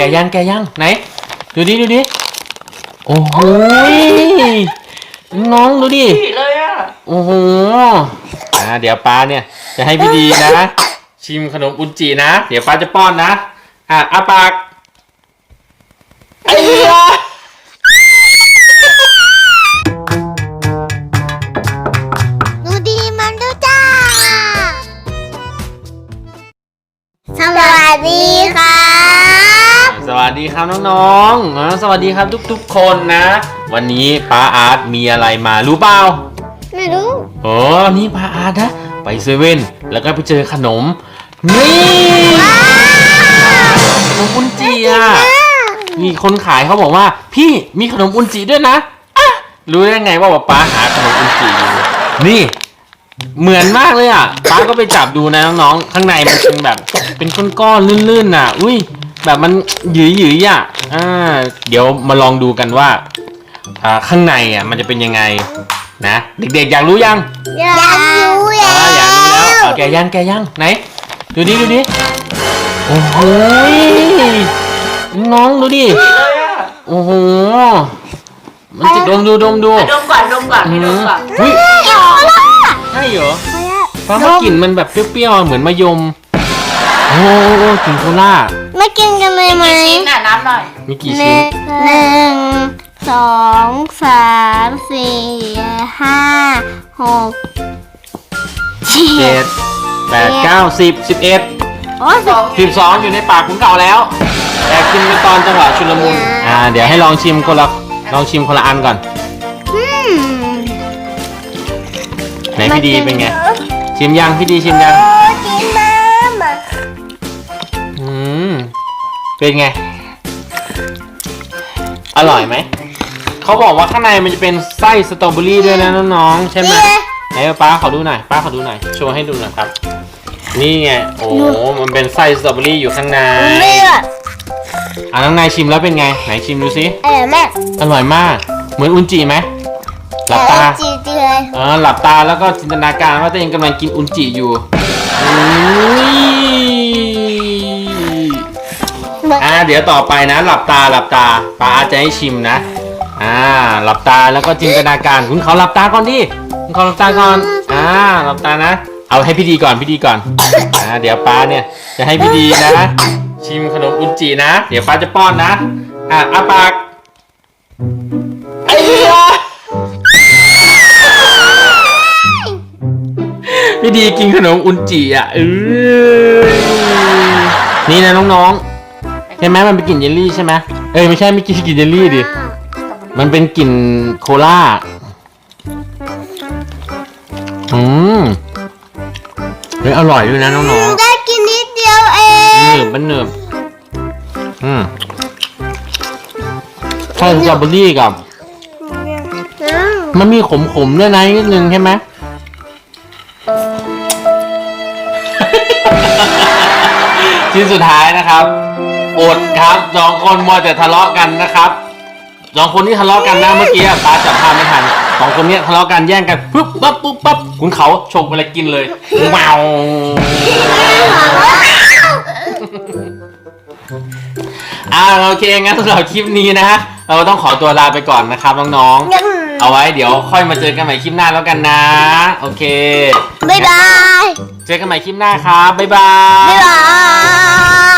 กะยังแกะยังไหน ดูดิดูดิโอ้โหยน้องดูดิผีเลยอะโอ้โหอ่าเดี๋ยวป้าเนี่ย จะให้พี่ดีนะ ชิมขนมอุนจินะ เดี๋ยวป้าจะป้อนนะ อะอาปากไอ้ยะ วัสดีครับน้องๆอ่าสวัสดีครับทุกๆคนนะ วันนี้ป้าอาร์ตมีอะไรมารู้เปล่า ไม่รู้โอ้วันนี้ป้าอาร์ตนะ ไปเซเว่นแล้วก็ไปเจอขนม นี่ขนมอุนจิอะมีคนขายเขาบอกว่า พี่มีขนมอุนจิด้วยนะอะรู้ได้ไงว่าป้าหาขนมอุนจิอยู่นี่ เหมือนมากเลยอะป้าก็ไปจับดูนะน้องๆ ข้างในมันเป็นแบบ เป็นก้อนๆลื่นๆน่ะ อุ้ย แบบมันหยืยๆอะอ่า เดี๋ยวมาลองดูกันว่าอ่าข้างในอะมันจะเป็นยังไงนะเด็กๆอยากรู้ยังอยากรู้แล้อ่าอยากรู้แล้ววเอาแกะยังแกะยังไหน ดูดิดูดิโอ้โหยน้องดูดิผีเลยอะโอ้โหมันจะดมดูดมดูไปดมก่อนดมก่อนให้ดมก่อนเฮ้ยโคล่าใช่เหรอ ฟ้าว่ากลิ่นมันแบบเปรี้ยวๆ เหมือนมะยม โอ้โหกลิ่นโคล่า ไม่กินกันเลยไหมกี่ชิ้นน่ะน้ำหน่อย มีกี่หชิ้นึ่นงหนึ่งสองสามสี่ห้าหกเจ็เจ็ดดแปดเก้าสิบสิบเอ็ดโอ้สิบสิบสองอยู่ในปากคุณเก่าแล้ว แต่กินไปตอนจังหวะชุลมุนอ่า เดี๋ยวให้ลองชิมคนละลองชิมคนละอันก่อน อืมไหนพี่ดีเป็นไง ชิมยังพี่ดีชิมยัง เป็นไง อร่อยไหม เขาบอกว่าข้างในมันจะเป็นไส้สตรอเบอรี่ด้วยนะน้องๆ ใช่ไหมไหนป้าขอดูหน่อย ป้าขอดูหน่อย โชว์ให้ดูหน่อยครับ นี่ไง โอ้โหมันเป็นไส้สตรอเบอรี่อยู่ข้างในเลือดอะน้องนายชิมแล้วเป็นไง ไหนชิมดูสิเออแม่อร่อยมาก เหมือนอุนจิไหมหลับตาจีจีเลยเออหลับตาแล้วก็จินตนาการว่าตัวเองกำลังกินอุนจิอยู่อุ้ย อ่าเดี๋ยวต่อไปนะ หลับตาหลับตาป้าอาจจะให้ชิมนะ อ่า หลับตาแล้วก็จินตนาการ คุณเขาหลับตาก่อนดิคุณเขาหลับตาก่อน อ่า หลับตานะ เอาให้พี่ดีก่อนพี่ดีก่อน อ่า เดี๋ยวป้าเนี่ยจะให้พี่ดีนะ ชิมขนมอุนจินะ เดี๋ยวป้าจะป้อนนะ อะอาปากไอ้เหี้ยพี่ดีกินขนมอุนจิอะเออนี่นะน้องๆ เห็นไหมมันเป็นกลิ่นเยลลี่ใช่ไหมเอ้ยไม่ใช่ไม่กินกลิ่นเยลลี่ดิมันเป็นกลิ่นโคลาอืมเฮ้ยอร่อยด้วยนะน้องได้กินนิดเดียวเอๆงหนึบมันหนึบอืมใช่สตรอเบอรี่กับ มันมีขมๆด้วยนะนิดนึงใช่ไหมชิ้นสุดท้ายนะครับ อดครับสองคนมัวแต่ทะเลาะกันนะครับสองคนที่ทะเลาะกันนะเมื่อกี้ป้าจับภาพไม่ทันสองคนเนี้ยทะเลาะกันแย่งกันปุ๊บปั๊บปุ๊บปั๊บคุณเขาฉกอะไรกินเลยว้าวอ่าโอเคงั้นสำหรับคลิปนี้นะเราต้องขอตัวลาไปก่อนนะครับน้องๆ เอาไว้เดี๋ยวค่อยมาเจอกันใหม่คลิปหน้าแล้วกันนะ โอเคบ๊ายบาย เจอกันใหม่คลิปหน้าครับบ๊ายบายบ๊ายบาย